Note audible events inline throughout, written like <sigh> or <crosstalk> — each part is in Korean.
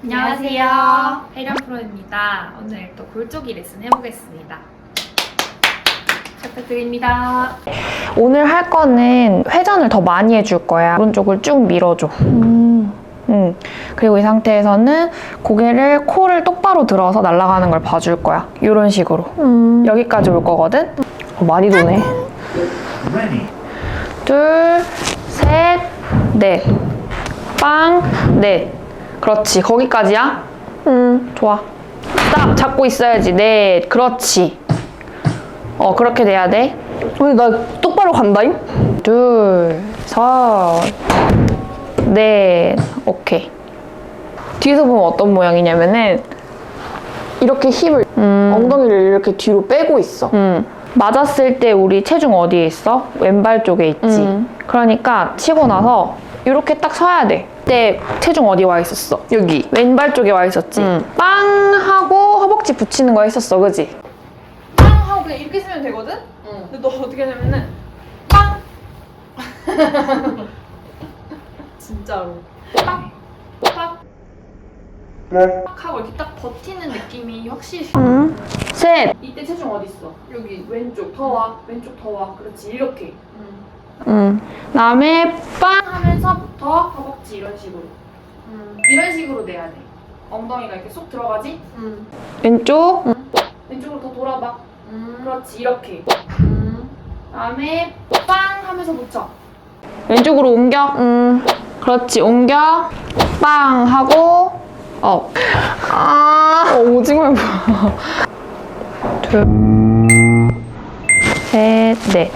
안녕하세요. 혜련 프로입니다. 오늘 또 골조기 레슨 해보겠습니다. 잘 부탁드립니다. 오늘 할 거는 회전을 더 많이 해줄 거야. 오른쪽을 쭉 밀어줘. 음. 그리고 이 상태에서는 고개를 코를 똑바로 들어서 날아가는 걸 봐줄 거야. 이런 식으로. 여기까지 올 거거든. 어, 많이 도네. 둘, 셋, 넷. 빵, 넷. 그렇지. 거기까지야. 음, 좋아. 딱 잡고 있어야지. 넷. 그렇지. 어, 그렇게 돼야 돼. 근데 나 똑바로 간다임? 둘, 셋, 넷, 오케이. 뒤에서 보면 어떤 모양이냐면은 이렇게 힙을 엉덩이를 이렇게 뒤로 빼고 있어. 맞았을 때 우리 체중 어디에 있어? 왼발 쪽에 있지. 음. 그러니까 치고 나서 이렇게 딱 서야 돼. 그때 체중 어디 와 있었어? 여기. 왼발 쪽에 와 있었지. 음. 빵 하고 허벅지 붙이는 거 했었어, 그지? 빵 하고 그냥 이렇게 쓰면 되거든. 근데 너 어떻게 하냐면은 빵 <laughs> 진짜로 빡! 빡! 빡 하고 이렇게 딱 버티는 느낌이 확실히 응. 셋! 이때 체중 어디 있어? 여기 왼쪽 더 와, 왼쪽 더 와. 그렇지 이렇게 응. 그다음에 빵! 하면서부터 허벅지 이런 식으로. 이런 식으로 내야 돼. 엉덩이가 이렇게 쏙 들어가지? 왼쪽? 왼쪽으로 더 돌아봐. 그렇지 이렇게. 그다음에 빵 하면서 붙여. 왼쪽으로 옮겨? 응. 그렇지 옮겨. 빵 하고 업 아. 어, 오징어 둘셋 넷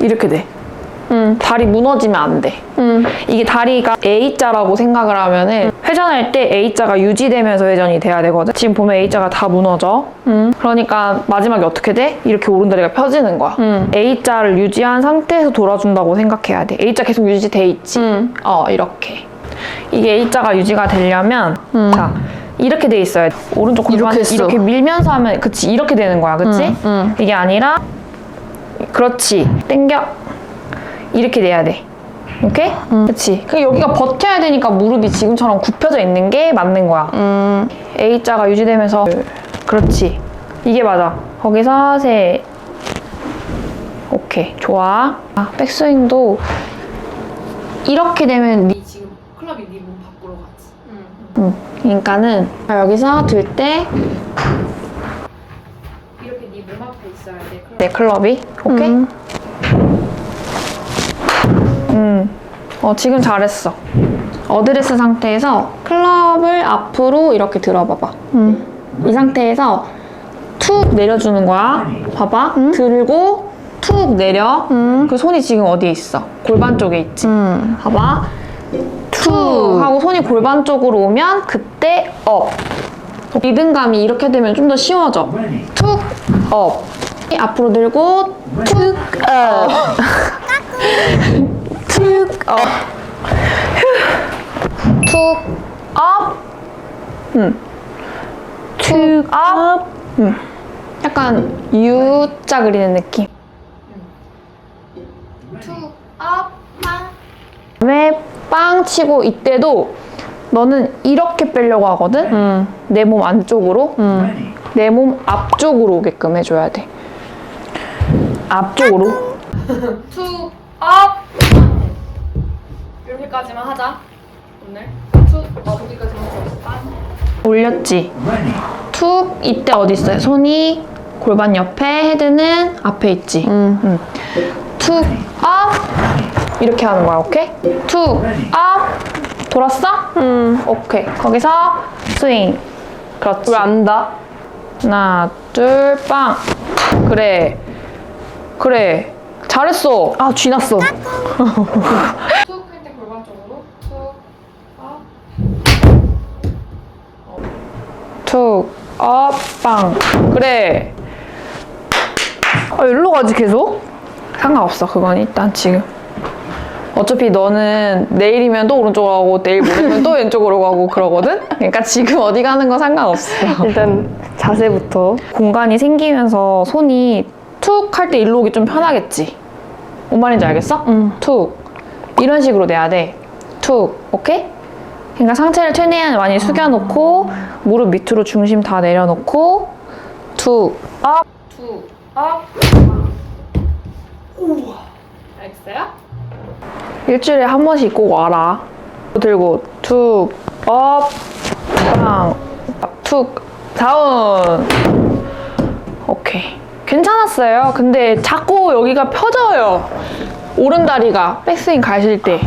이렇게 돼 응. 다리 무너지면 안 돼. 응. 이게 다리가 A자라고 생각을 하면은 회전할 때 A자가 유지되면서 회전이 돼야 되거든. 지금 보면 A자가 다 무너져. 응. 그러니까 마지막에 어떻게 돼? 이렇게 오른다리가 펴지는 거야. 응. A자를 유지한 상태에서 돌아준다고 생각해야 돼. A자 계속 유지돼 있지. 응. 어, 이렇게. 이게 A자가 유지가 되려면 응. 자, 이렇게 돼 있어야 돼. 오른쪽 골반 이렇게. 이렇게 밀면서 하면 그치 이렇게 되는 거야. 그치? 응, 응. 이게 아니라 그렇지. 당겨. 이렇게 돼야 돼. 오케이? 그치? 그 여기가 버텨야 되니까 무릎이 지금처럼 굽혀져 있는 게 맞는 거야. 응. A자가 유지되면서 그렇지. 이게 맞아. 거기서 세. 오케이. 좋아. 아, 백스윙도 이렇게 되면 네 지금 클럽이 네 몸 밖으로 가지. 응. 그러니까는 여기서 들 때 이렇게 네 몸 앞에 있어야 돼. 클럽. 내 클럽이. 오케이? 응. 음. 어, 지금 잘했어. 어드레스 상태에서 클럽을 앞으로 이렇게 들어봐봐. 응. 이 상태에서 툭 내려주는 거야. 봐봐. 들고 툭 내려. 응. 그 손이 지금 어디에 있어? 골반 쪽에 있지. 응. 봐봐. 툭 하고 손이 골반 쪽으로 오면 그때 업. 리듬감이 이렇게 되면 좀 더 쉬워져. 툭 업. 앞으로 들고 툭 업. 툭 업. 툭 업. 음. 툭 업. 음. 약간 U자 그리는 느낌. 툭 업. 빵. 그다음에 빵 치고 이때도 너는 이렇게 빼려고 하거든? 응. 내몸 안쪽으로 응. 내몸 앞쪽으로 오게끔 해줘야 돼 앞쪽으로 <laughs> 투 업! 여기까지만 하자 오늘 투 업, 여기까지만 하자 올렸지 툭 이때 어디 있어요? 손이 골반 옆에 헤드는 앞에 있지 응. 툭 업! 이렇게 하는 거야 오케이? 툭 업! 돌았어? 응. 오케이. 거기서 스윙. 그렇지. 왜 안다? 하나, 둘, 빵. 그래. 그래. 잘했어. 아, 쥐났어. 툭 할 때 골반 쪽으로. 툭, 업. 툭, 업, 빵. 그래. 아, 일로 가지, 계속? 상관없어. 그건 일단 지금. 어차피 너는 내일이면 또 오른쪽으로 가고 내일 모레면 또 <laughs> 왼쪽으로 가고 그러거든? 그러니까 지금 어디 가는 건 상관없어. 일단 자세부터. 공간이 생기면서 손이 툭 할 때 일로 오기 좀 편하겠지? 뭔 말인지 알겠어? 응. 툭. 이런 식으로 내야 돼. 툭. 오케이? 그러니까 상체를 최대한 많이 숙여놓고 무릎 밑으로 중심 다 내려놓고 투 업. 투, 업. 우와. 알겠어요? 일주일에 한 번씩 꼭 와라. 들고 툭 업, 빵, 툭 다운. 오케이. 괜찮았어요. 근데 자꾸 여기가 펴져요. 오른다리가 백스윙 가실 때.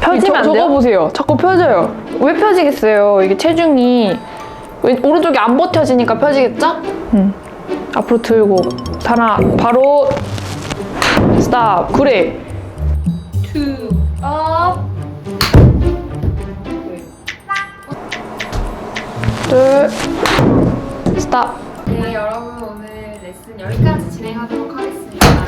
펴지면 안 저, 돼요? 저거 보세요. 자꾸 펴져요. 왜 펴지겠어요? 이게 체중이 왼- 오른쪽이 안 버텨지니까 펴지겠죠? 응. 앞으로 들고 하나 바로 스탑. 그래. 투, 업. 둘 스탑. 네, 여러분 오늘 레슨 여기까지 진행하도록 하겠습니다.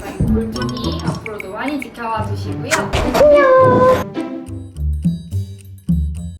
저희 골종이 앞으로도 많이 지켜봐 주시고요. 안녕.